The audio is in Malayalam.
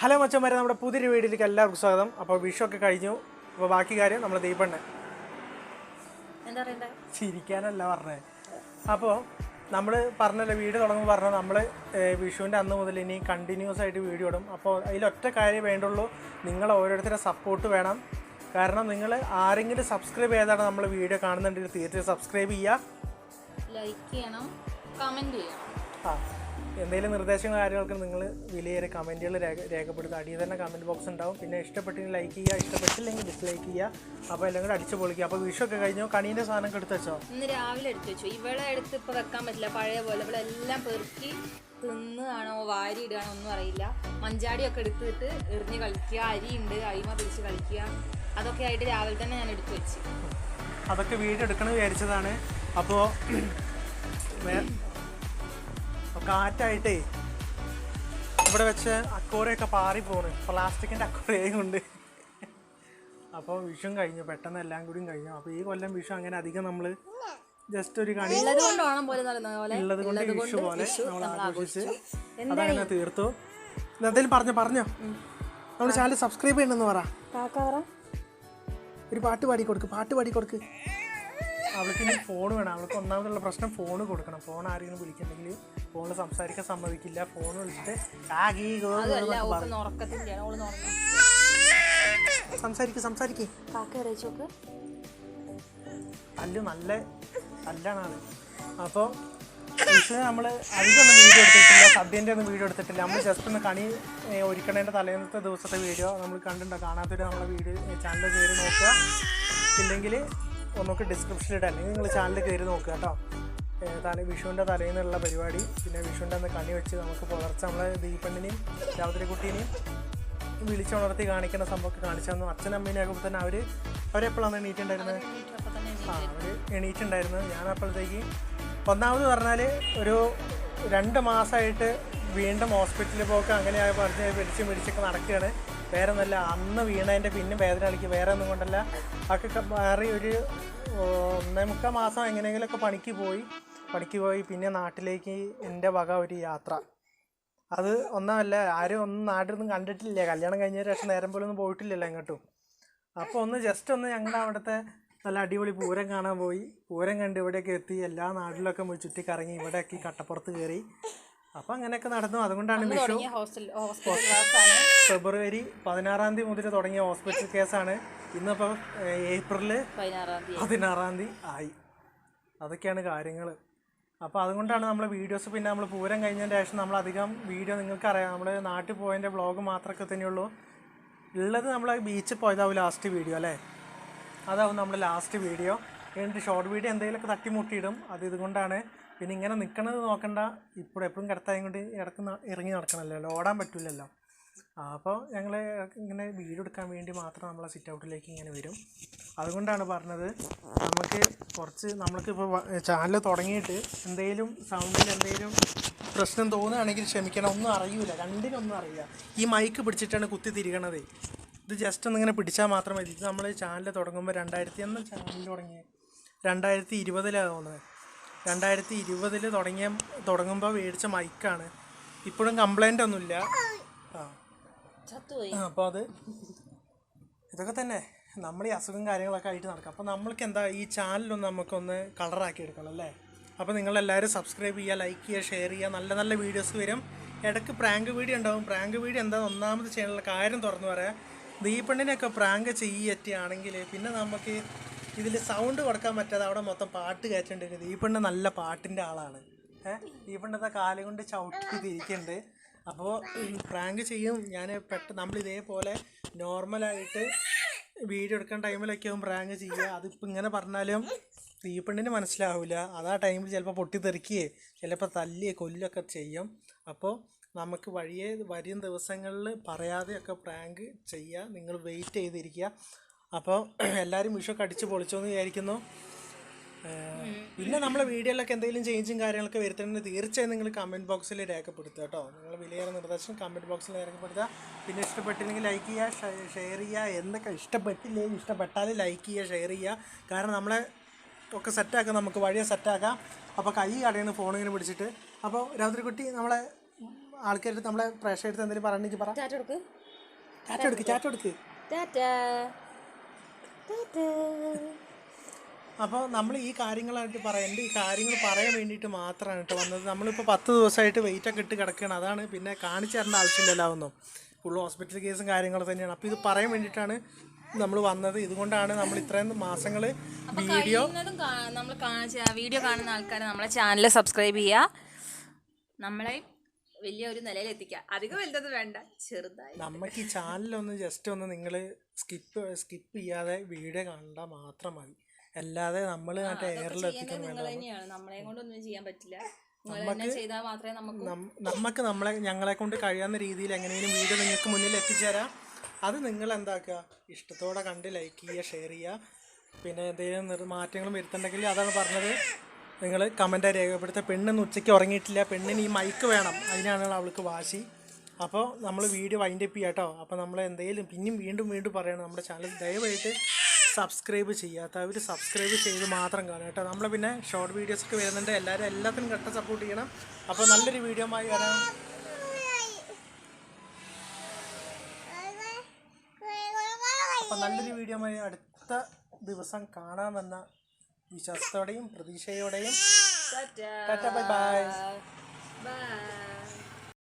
ഹലോ മച്ചന്മാരെ നമ്മുടെ പുതിയൊരു വീഡിയോയിലേക്ക് എല്ലാവർക്കും സ്വാഗതം. അപ്പോൾ വിഷു ഒക്കെ കഴിഞ്ഞു. അപ്പോൾ ബാക്കി കാര്യം നമ്മൾ ദീപണ്ണേ എന്താ പറയണ്ടേ? ചിരിക്കാനല്ല പറഞ്ഞത് അപ്പോൾ നമ്മൾ പറഞ്ഞല്ലോ വീട് തുടങ്ങുമ്പോൾ പറഞ്ഞു നമ്മൾ വിഷുവിന്റെ അന്ന് മുതൽ ഇനി കണ്ടിന്യൂസ് ആയിട്ട് വീഡിയോ ഇടും. അപ്പോൾ അതിലൊറ്റ കാര്യം വേണ്ടുള്ളൂ. നിങ്ങൾ ഓരോരുത്തരുടെ സപ്പോർട്ട് വേണം. കാരണം നിങ്ങൾ ആരെങ്കിലും സബ്സ്ക്രൈബ് ചെയ്താണ് നമ്മൾ വീഡിയോ കാണുന്നുണ്ടെങ്കിൽ തീർച്ചയായും സബ്സ്ക്രൈബ് ചെയ്യുക. ലൈക്ക് ചെയ്യണം കമന്റ് ചെയ്യണം. ആ എന്തെങ്കിലും നിർദ്ദേശങ്ങൾ കാര്യങ്ങൾക്ക് നിങ്ങൾ വിലയേറെ കമന്റുകൾ രേഖ രേഖപ്പെടുത്തുക. അടിയിൽ തന്നെ കമന്റ് ബോക്സ് ഉണ്ടാവും. പിന്നെ ഇഷ്ടപ്പെട്ടെങ്കിൽ ലൈക്ക് ചെയ്യുക. ഇഷ്ടപ്പെട്ടില്ലെങ്കിൽ ഡിസ്ലൈക്ക് ചെയ്യുക. അപ്പോൾ എല്ലാം കൂടെ അടിച്ച് പൊളിക്കുക. അപ്പോൾ വിഷു ഒക്കെ കഴിഞ്ഞു. കണീന്റെ സാധനം എടുത്ത് വെച്ചോ? ഇന്ന് രാവിലെ എടുത്ത് വെച്ചു. ഇവളെ എടുത്ത് ഇപ്പോൾ വെക്കാൻ പറ്റില്ല. പഴയ പോലെ. ഇവിടെ എല്ലാം പെറുക്കി തിന്നുകയാണോ വാരി ഇടുകയാണോ ഒന്നും അറിയില്ല. മഞ്ചാടിയൊക്കെ എടുത്തിട്ട് എറിഞ്ഞ് കളിക്കുക. ഉണ്ട് അരിമ പിടിച്ച് കളിക്കുക. അതൊക്കെ ആയിട്ട് രാവിലെ തന്നെ ഞാൻ എടുത്തു വെച്ച്. അതൊക്കെ വീട് എടുക്കണം വിചാരിച്ചതാണ്. അപ്പോൾ കാറ്റായിട്ടേ ഇവിടെ വെച്ച് അക്കോറയൊക്കെ പാറി പോണ് പ്ലാസ്റ്റിക്കിന്റെ അക്കോറയും കൊണ്ട് അപ്പോൾ വിഷും കഴിഞ്ഞു. പെട്ടെന്ന് എല്ലാം കൂടിയും കഴിഞ്ഞു. അപ്പോൾ ഈ കൊല്ലം വിഷു അങ്ങനെ അധികം നമ്മൾ ജസ്റ്റ് ഒരു കണി ഉള്ളത് കൊണ്ട് വിഷു പോലെ നമ്മൾ ആഘോഷിച്ച്. അതങ്ങനെ തീർത്തു. എന്തെങ്കിലും പറഞ്ഞോ പറഞ്ഞോ. നമ്മുടെ ചാനൽ സബ്സ്ക്രൈബ് ചെയ്യണമെന്ന് പറ. ഒരു പാട്ട് പാടി കൊടുക്ക് പാട്ട് പാടി കൊടുക്ക്. അവൾക്ക് ഇനി ഫോൺ വേണം. അവൾക്ക് ഒന്നാമതുള്ള പ്രശ്നം ഫോൺ കൊടുക്കണം. ഫോൺ ആരെങ്കിലും വിളിക്കുന്നുണ്ടെങ്കിൽ ഫോണിൽ സംസാരിക്കാൻ സമ്മതിക്കില്ല. ഫോൺ വിളിച്ചിട്ട് കാകി സംസാരിക്കേ അല്ല ഉറക്കത്തില്ല. ഓൾ ഉറങ്ങും. സംസാരിക്ക് തല്ല് നല്ല തല്ലാണ് അപ്പോൾ പക്ഷേ നമ്മൾ അധികമൊന്നും വീഡിയോ എടുത്തിട്ടില്ല. സദ്യന്റെ ഒന്നും വീഡിയോ എടുത്തിട്ടില്ല. നമ്മൾ ജസ്റ്റ് ഒന്ന് കണി ഒരുക്കണേന്റെ തലേന്നത്തെ ദിവസത്തെ വീഡിയോ നമ്മൾ കണ്ടിട്ടുണ്ടോ. കാണാത്തൊരു നമ്മളെ വീഡിയോ ചാനൽ കയറി നോക്കുക. ഇല്ലെങ്കിൽ ഒന്നൊക്കെ ഡിസ്ക്രിപ്ഷനിൽ ഇടാം. അല്ലെങ്കിൽ നിങ്ങൾ ചാനൽ കയറി നോക്കുക കേട്ടോ. തല വിഷുവിന്റെ തലേന്നുള്ള പരിപാടി. പിന്നെ വിഷുവിന്റെ അന്ന് കണി വെച്ച് നമുക്ക് പുലർച്ചെ നമ്മളെ ദീപണ്ണിനെയും രാവിലെ കുട്ടീനെയും വിളിച്ചുണർത്തി കാണിക്കുന്ന സംഭവമൊക്കെ കാണിച്ചു തന്നു. അച്ഛനമ്മേനെയൊക്കെ തന്നെ അവർ അവരെപ്പോഴാണ് എണീറ്റുണ്ടായിരുന്നത് ആ അവർ എണീറ്റുണ്ടായിരുന്നു. ഞാൻ അപ്പോഴത്തേക്ക് ഒന്നാമത് പറഞ്ഞാൽ ഒരു രണ്ട് മാസമായിട്ട് വീണ്ടും ഹോസ്പിറ്റലിൽ പോക്ക് അങ്ങനെ പറഞ്ഞ് പിടിച്ച് പിടിച്ചൊക്കെ നടക്കുകയാണ്. വേറെ ഒന്നല്ല അന്ന് വീണതിന്റെ പിന്നെ വേദന കളിക്കുക വേറെ ഒന്നും കൊണ്ടല്ല. അതൊക്കെ മാറി ഒരു ഒന്നേ മുക്കാൽ മാസം എങ്ങനെയെങ്കിലുമൊക്കെ പണിക്ക് പോയി. പണിക്ക് പോയി. പിന്നെ നാട്ടിലേക്ക് എന്റെ വക ഒരു യാത്ര. അത് ഒന്നല്ല ആരും ഒന്നും നിന്നും കണ്ടിട്ടില്ല. കല്യാണം കഴിഞ്ഞ ശേഷം നേരം പോലും ഒന്നും പോയിട്ടില്ലല്ലോ എങ്ങോട്ടും. അപ്പോൾ ഒന്ന് ജസ്റ്റ് ഒന്ന് ഞങ്ങളുടെ അവിടുത്തെ നല്ല അടിപൊളി പൂരം കാണാൻ പോയി. പൂരം കണ്ട് ഇവിടെയൊക്കെ എത്തി. എല്ലാ നാട്ടിലൊക്കെ പോയി ചുറ്റിക്കറങ്ങി. ഇവിടെയൊക്കെ കട്ടപ്പുറത്ത് കയറി അപ്പോൾ അങ്ങനെയൊക്കെ നടന്നു. അതുകൊണ്ടാണ് വിഷു ഫെബ്രുവരി പതിനാറാം തീയതി മുതൽ തുടങ്ങിയ ഹോസ്പിറ്റൽ കേസാണ്. ഇന്നിപ്പോ ഏപ്രിൽ പതിനാറാം തീയതി. ആയി. അതൊക്കെയാണ് കാര്യങ്ങൾ അപ്പോൾ അതുകൊണ്ടാണ് നമ്മൾ വീഡിയോസ് പിന്നെ നമ്മൾ പൂരം കഴിഞ്ഞതിന് ശേഷം നമ്മൾ അധികം വീഡിയോ നിങ്ങൾക്ക് അറിയാം നമ്മൾ നാട്ടിൽ പോയതിന്റെ വ്ളോഗ് മാത്രമൊക്കെ തന്നെയുള്ളൂ ഉള്ളത് നമ്മൾ ബീച്ചിൽ പോയതാവും ലാസ്റ്റ് വീഡിയോ അല്ലേ? അതാവും നമ്മുടെ ലാസ്റ്റ് വീഡിയോ. എന്നിട്ട് ഷോർട്ട് വീഡിയോ എന്തെങ്കിലുമൊക്കെ തട്ടിമുട്ടിയിടും. അത് ഇതുകൊണ്ടാണ്. പിന്നെ ഇങ്ങനെ നിൽക്കണത് നോക്കണ്ട. ഇപ്പോൾ എപ്പോഴും കിടത്തായും കൊണ്ട് ഇടയ്ക്ക് ഇറങ്ങി നടക്കണമല്ലോ. ഓടാൻ പറ്റില്ലല്ലോ അപ്പോൾ ഞങ്ങൾ ഇങ്ങനെ വീഡിയോ എടുക്കാൻ വേണ്ടി മാത്രം നമ്മൾ സിറ്റ് ഔട്ടിലേക്ക് ഇങ്ങനെ വരും. അതുകൊണ്ടാണ് പറഞ്ഞത് നമുക്ക് കുറച്ച് നമ്മൾക്കിപ്പോൾ ചാനൽ തുടങ്ങിയിട്ട് എന്തെങ്കിലും സൗണ്ടിൽ എന്തെങ്കിലും പ്രശ്നം തോന്നുകയാണെങ്കിൽ ക്ഷമിക്കണം. ഒന്നും അറിയില്ല രണ്ടിനൊന്നും അറിയില്ല. ഈ മൈക്ക് പിടിച്ചിട്ടാണ് കുത്തി തിരികണത്. ഇത് ജസ്റ്റ് ഒന്നിങ്ങനെ പിടിച്ചാൽ മാത്രം മതി. ഇത് നമ്മൾ ചാനൽ തുടങ്ങുമ്പോൾ രണ്ടായിരത്തി എന്ന് ചാനൽ തുടങ്ങിയത് രണ്ടായിരത്തി ഇരുപതിലാണ് തോന്നുന്നത്. രണ്ടായിരത്തി ഇരുപതിൽ തുടങ്ങിയ തുടങ്ങുമ്പോൾ മേടിച്ച മൈക്കാണ്. ഇപ്പോഴും കംപ്ലൈന്റ് ഒന്നുമില്ല. ആ. അപ്പോൾ അത് ഇതൊക്കെ തന്നെ. നമ്മൾ ഈ അസുഖം കാര്യങ്ങളൊക്കെ ആയിട്ട് നടക്കും. അപ്പോൾ നമ്മൾക്ക് എന്താ ഈ ചാനലൊന്ന് നമുക്കൊന്ന് കളറാക്കി എടുക്കണം അല്ലേ? അപ്പോൾ നിങ്ങളെല്ലാവരും സബ്സ്ക്രൈബ് ചെയ്യുക ലൈക്ക് ചെയ്യുക ഷെയർ ചെയ്യുക. നല്ല നല്ല വീഡിയോസ് വരും. ഇടയ്ക്ക് പ്രാങ്ക് വീഡിയോ ഉണ്ടാവും. പ്രാങ്ക് വീഡിയോ എന്താ ഒന്നാമത് ചെയ്യാനുള്ള കാര്യം തുറന്നു പറയാം. ദീപണ്ണിനെയൊക്കെ പ്രാങ്ക് ചെയ്യറ്റിയാണെങ്കിൽ പിന്നെ നമുക്ക് ഇതിൽ സൗണ്ട് കൊടുക്കാൻ പറ്റാതെ അവിടെ മൊത്തം പാട്ട് കയറ്റേണ്ടി ഈ പെണ്ണ് നല്ല പാട്ടിന്റെ ആളാണ്. ഏഹ് ഈ പെണ്ണത്തെ കാലം കൊണ്ട് ചവിട്ടി തിരിക്കുന്നുണ്ട് അപ്പോൾ പ്രാങ്ക് ചെയ്യും. ഞാൻ പെട്ടെന്ന് നമ്മൾ ഇതേപോലെ നോർമലായിട്ട് വീഡിയോ എടുക്കുന്ന ടൈമിലൊക്കെ ആവും പ്രാങ്ക് ചെയ്യുക. അതിപ്പോൾ ഇങ്ങനെ പറഞ്ഞാലും തീപ്പെണ്ണിന് മനസ്സിലാവില്ല അതാ ടൈമിൽ ചിലപ്പോൾ പൊട്ടിത്തെറിക്കുകയെ ചിലപ്പോൾ തല്ലിയെ കൊല്ലൊക്കെ ചെയ്യും. അപ്പോൾ നമുക്ക് വഴിയെ വരും ദിവസങ്ങളിൽ പറയാതെയൊക്കെ പ്രാങ്ക് ചെയ്യുക നിങ്ങൾ വെയിറ്റ് ചെയ്തിരിക്കുക. അപ്പോൾ എല്ലാവരും വിഷൊക്കെ അടിച്ച് പൊളിച്ചോന്ന് വിചാരിക്കുന്നു. പിന്നെ നമ്മളെ വീഡിയോയിലൊക്കെ എന്തെങ്കിലും ചേഞ്ചും കാര്യങ്ങളൊക്കെ വരുത്തണമെങ്കിൽ തീർച്ചയായും നിങ്ങൾ കമന്റ് ബോക്സിൽ രേഖപ്പെടുത്തുക കേട്ടോ നിങ്ങൾ വിലയേറെ നിർദ്ദേശം കമന്റ് ബോക്സിൽ രേഖപ്പെടുത്തുക. പിന്നെ ഇഷ്ടപ്പെട്ടില്ലെങ്കിൽ ലൈക്ക് ചെയ്യുക ഷെയർ ചെയ്യുക. എന്തൊക്കെ ഇഷ്ടപ്പെട്ടില്ലെങ്കിൽ ഇഷ്ടപ്പെട്ടാൽ ലൈക്ക് ചെയ്യുക ഷെയർ ചെയ്യുക. കാരണം നമ്മളെ ഒക്കെ സെറ്റാക്കാം നമുക്ക് വഴിയെ സെറ്റാക്കാം അപ്പോൾ കൈ കടയുന്ന ഫോണിങ്ങനെ പിടിച്ചിട്ട്. അപ്പോൾ രാത്രി കുട്ടി നമ്മളെ ആൾക്കാരുടെ നമ്മളെ പ്രേക്ഷകരുടെ എന്തെങ്കിലും പറയണമെങ്കിൽ പറ. ചാറ്റെടുക്ക് കൊടുക്ക്. ചാറ്റ് അപ്പോൾ നമ്മൾ ഈ കാര്യങ്ങളായിട്ട് പറയേണ്ട ഈ കാര്യങ്ങൾ പറയാൻ വേണ്ടിയിട്ട് മാത്രമാണ് കേട്ടോ വന്നത്. നമ്മളിപ്പോൾ പത്ത് ദിവസമായിട്ട് വെയിറ്റ് ഒക്കെ ഇട്ട് കിടക്കുകയാണ്. അതാണ് പിന്നെ കാണിച്ചു തരേണ്ട ആവശ്യമില്ലല്ലോ ഒന്നും ഫുള്ള് ഹോസ്പിറ്റൽ കേസും കാര്യങ്ങൾ തന്നെയാണ്. അപ്പോൾ ഇത് പറയാൻ വേണ്ടിയിട്ടാണ് നമ്മൾ വന്നത്. ഇതുകൊണ്ടാണ് നമ്മൾ ഇത്രയും മാസങ്ങൾ വീഡിയോ നമ്മൾ വീഡിയോ കാണുന്ന ആൾക്കാർ നമ്മളെ ചാനൽ സബ്സ്ക്രൈബ് ചെയ്യുക. നമ്മളെ വലിയ ഒരു നിലയിൽ എത്തിക്കുക അധികം വലുതത് വേണ്ട. ചെറുതായി. നമുക്ക് ഈ ചാനലൊന്ന് ജസ്റ്റ് ഒന്ന് നിങ്ങൾ സ്കിപ്പ് സ്കിപ്പ് ചെയ്യാതെ വീഡിയോ കണ്ടാൽ മാത്രം മതി. അല്ലാതെ നമ്മൾ നിങ്ങൾ തന്നെയാണ്. നമ്മളെ കൊണ്ടൊന്നും ചെയ്യാൻ പറ്റില്ല. നമുക്ക് നമുക്ക് നമ്മളെ ഞങ്ങളെ കൊണ്ട് കഴിയാവുന്ന രീതിയിൽ എങ്ങനെയും വീഡിയോ നിങ്ങൾക്ക് മുന്നിൽ എത്തിച്ചേരാം. അത് നിങ്ങൾ എന്താക്കുക? ഇഷ്ടത്തോടെ കണ്ട് ലൈക്ക് ചെയ്യുക ഷെയർ ചെയ്യുക. പിന്നെ എന്തെങ്കിലും മാറ്റങ്ങളും വരുത്തുണ്ടെങ്കിൽ അതാണ് പറഞ്ഞത്. നിങ്ങൾ കമന്റായി രേഖപ്പെടുത്തുക. പെണ്ണിന്ന് ഉച്ചയ്ക്ക് ഉറങ്ങിയിട്ടില്ല. പെണ്ണിന് ഈ മൈക്ക് വേണം. അതിനാണ് അവൾക്ക് വാശി. അപ്പോൾ നമ്മൾ വീഡിയോ വൈൻഡപ്പ് ചെയ്യാം കേട്ടോ അപ്പോൾ നമ്മൾ എന്തെങ്കിലും പിന്നെയും വീണ്ടും വീണ്ടും പറയണം. നമ്മുടെ ചാനൽ ദയവായിട്ട് സബ്സ്ക്രൈബ് ചെയ്യാത്തവർ സബ്സ്ക്രൈബ് ചെയ്ത് മാത്രം കാണുക കേട്ടോ. നമ്മൾ പിന്നെ ഷോർട്ട് വീഡിയോസ് ഒക്കെ വരുന്നുണ്ട്. എല്ലാവരും എല്ലാത്തിനും കട്ട സപ്പോർട്ട് ചെയ്യണം. അപ്പോൾ നല്ലൊരു വീഡിയോ ആയി വരാം. അപ്പോൾ നല്ലൊരു വീഡിയോ ആയി അടുത്ത ദിവസം കാണാമെന്ന വിശ്വാസത്തോടെയും പ്രതീക്ഷയോടെയും ബൈ. ബൈ.